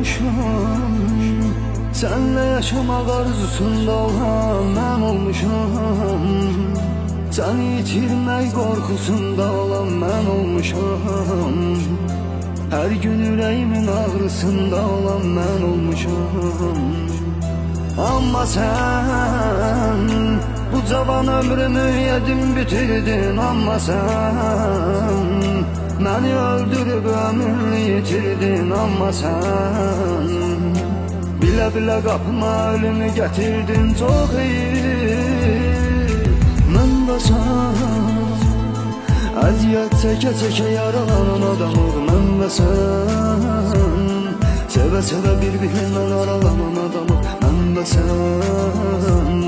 olmuşam Senle yaşamak arzusunda olan ben olmuşam Seni yitirmek korkusunda olan ben olmuşam Her gün yüreğimin ağrısında olan ben olmuşam Ama sen bu cavan ömrümü yedin bitirdin. Ama sen Beni öldürüp ömrünü yitirdin Ama sen Bile bile kapıma ölümü getirdin Çok iyi. Ben de sen Əziyyət çəkə çəkə yaralanan adamıq mən və sən Sevə sevə bir-birindən aralanan adamıq mən və sən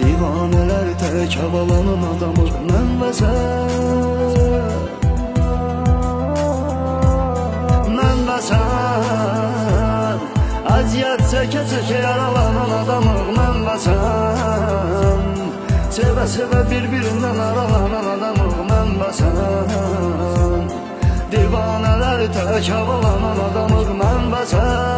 Divanələr tək havalanan adamıq mən və sən Əziyyət çəkə çəkə yaralanan adamıq mən və sən Sevə sevə bir-birindən aralanan adamıq mən və sən Divanələr tək havalanan adamıq mən və sən